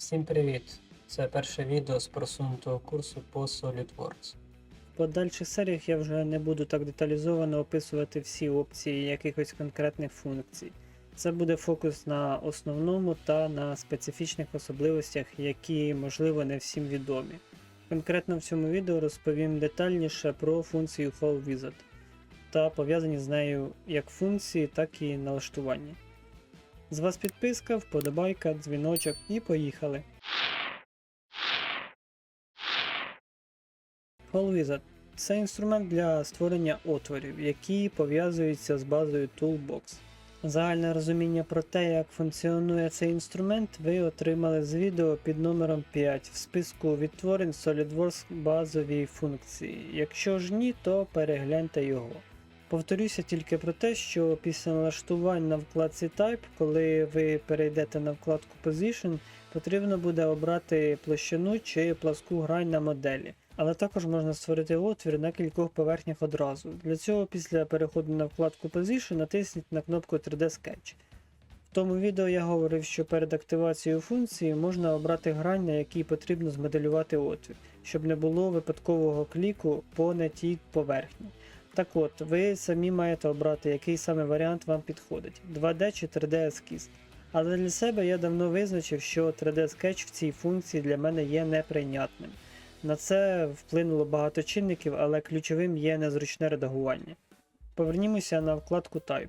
Всім привіт! Це перше відео з просунутого курсу по SolidWorks. В подальших серіях я вже не буду так деталізовано описувати всі опції якихось конкретних функцій. Це буде фокус на основному та на специфічних особливостях, які, можливо, не всім відомі. Конкретно в цьому відео розповім детальніше про функцію HallWizard та пов'язані з нею як функції, так і налаштування. З вас підписка, вподобайка, дзвіночок і поїхали. HallWizard – це інструмент для створення отворів, які пов'язуються з базою Toolbox. Загальне розуміння про те, як функціонує цей інструмент, ви отримали з відео під номером 5 в списку відтворень SolidWorks базові функції. Якщо ж ні, то перегляньте його. Повторюся тільки про те, що після налаштувань на вкладці Type, коли ви перейдете на вкладку Position, потрібно буде обрати площину чи пласку грань на моделі. Але також можна створити отвір на кількох поверхнях одразу. Для цього після переходу на вкладку Position натисніть на кнопку 3D Sketch. В тому відео я говорив, що перед активацією функції можна обрати грань, на якій потрібно змоделювати отвір, щоб не було випадкового кліку по не тій поверхні. Так от, ви самі маєте обрати, який саме варіант вам підходить 2D чи 3D ескіз. Але для себе я давно визначив, що 3D Sketch в цій функції для мене є неприйнятним. На це вплинуло багато чинників, але ключовим є незручне редагування. Повернімося на вкладку Type.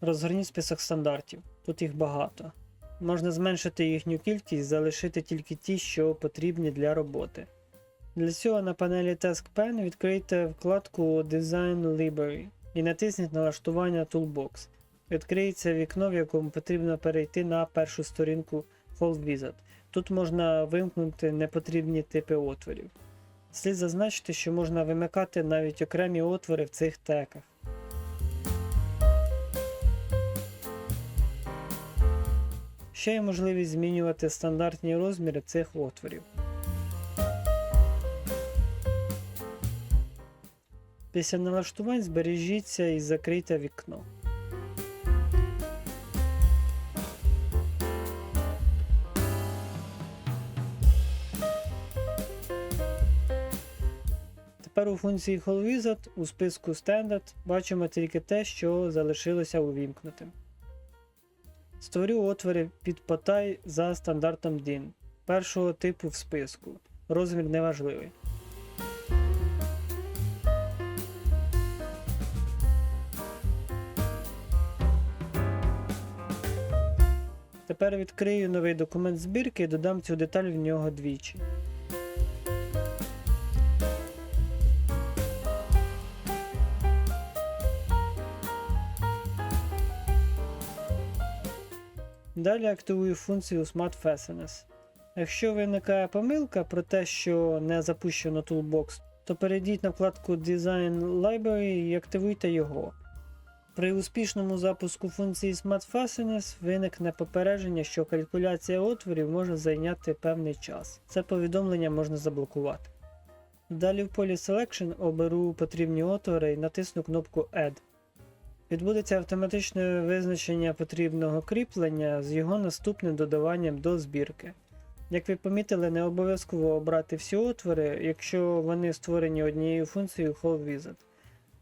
Розгорніть список стандартів, тут їх багато. Можна зменшити їхню кількість, залишити тільки ті, що потрібні для роботи. Для цього на панелі Task Pen відкрийте вкладку Design Library і натисніть налаштування Toolbox. Відкриється вікно, в якому потрібно перейти на першу сторінку Fold Wizard. Тут можна вимкнути непотрібні типи отворів. Слід зазначити, що можна вимикати навіть окремі отвори в цих теках. Ще є можливість змінювати стандартні розміри цих отворів. Після налаштувань збережіться і закрийте вікно. Тепер у функції HallWizard у списку Standard бачимо тільки те, що залишилося увімкнутим. Створю отвори під потай за стандартом DIN першого типу в списку. Розмір неважливий. Тепер відкрию новий документ збірки і додам цю деталь в нього двічі. Далі активую функцію Smart Fasteners. Якщо виникає помилка про те, що не запущено Toolbox, то перейдіть на вкладку Design Library і активуйте його. При успішному запуску функції Smart Fasteners виникне попередження, що калькуляція отворів може зайняти певний час. Це повідомлення можна заблокувати. Далі в полі Selection оберу потрібні отвори і натисну кнопку Add. Відбудеться автоматичне визначення потрібного кріплення з його наступним додаванням до збірки. Як ви помітили, не обов'язково обрати всі отвори, якщо вони створені однією функцією HallWizard.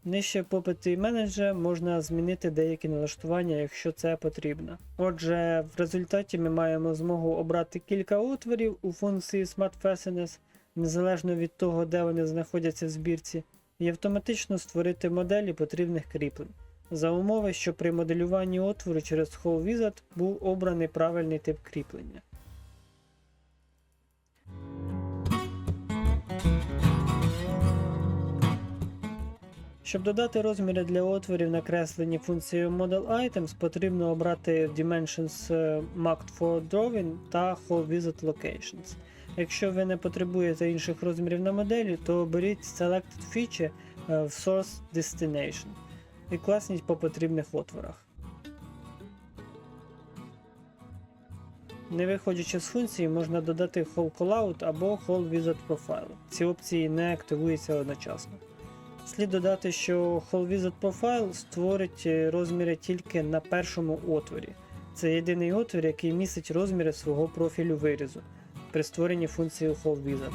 Нижче попити менеджер можна змінити деякі налаштування, якщо це потрібно. Отже, в результаті ми маємо змогу обрати кілька отворів у функції Smart Fasteners, незалежно від того, де вони знаходяться в збірці, і автоматично створити моделі потрібних кріплень. За умови, що при моделюванні отвору через HallWizard був обраний правильний тип кріплення. Щоб додати розміри для отворів, накреслені функцією Model Items, потрібно обрати Dimensions е, Marked for Drawing та Whole Visit Locations. Якщо ви не потребуєте інших розмірів на моделі, то оберіть Selected Feature е, в Source Destination і класніть по потрібних отворах. Не виходячи з функції, можна додати Whole Callout або Whole Wizard Profile. Ці опції не активуються одночасно. Слід додати, що Whole Profile створить е, розміри тільки на першому отворі. Це єдиний отвір, який містить розміри свого профілю вирізу при створенні функції Hole Wizard.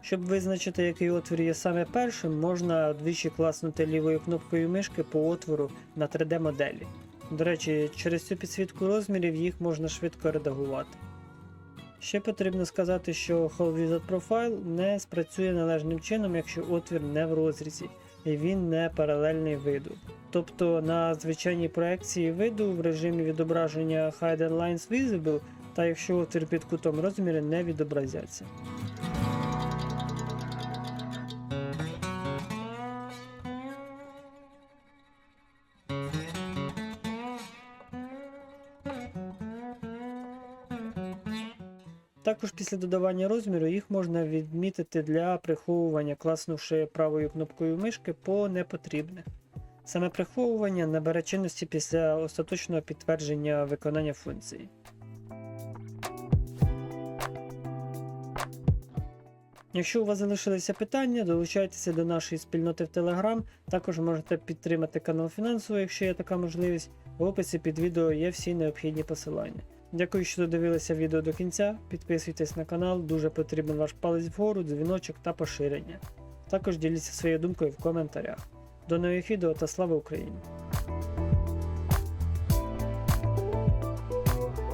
Щоб визначити, який отвір є саме першим, можна двічі класнути лівою кнопкою мишки по отвору на 3D-моделі. До речі, через цю підсвітку розмірів їх можна швидко редагувати. Ще потрібно сказати, що Wizard Profile не спрацює належним чином, якщо отвір не в розрізі і він не паралельний виду. Тобто на звичайній проекції виду в режимі відображення Hide Lines Visible, та якщо отвір під кутом розміри не відобразяться. Також після додавання розміру їх можна відмітити для приховування, класнувши правою кнопкою мишки по непотрібних. Саме приховування набере чинності після остаточного підтвердження виконання функції. Якщо у вас залишилися питання, долучайтеся до нашої спільноти в Telegram. Також можете підтримати канал фінансово, якщо є така можливість. В описі під відео є всі необхідні посилання. Дякую, що додивилися відео до кінця. Підписуйтесь на канал, дуже потрібен ваш палець вгору, дзвіночок та поширення. Також діліться своєю думкою в коментарях. До нових відео та слава Україні!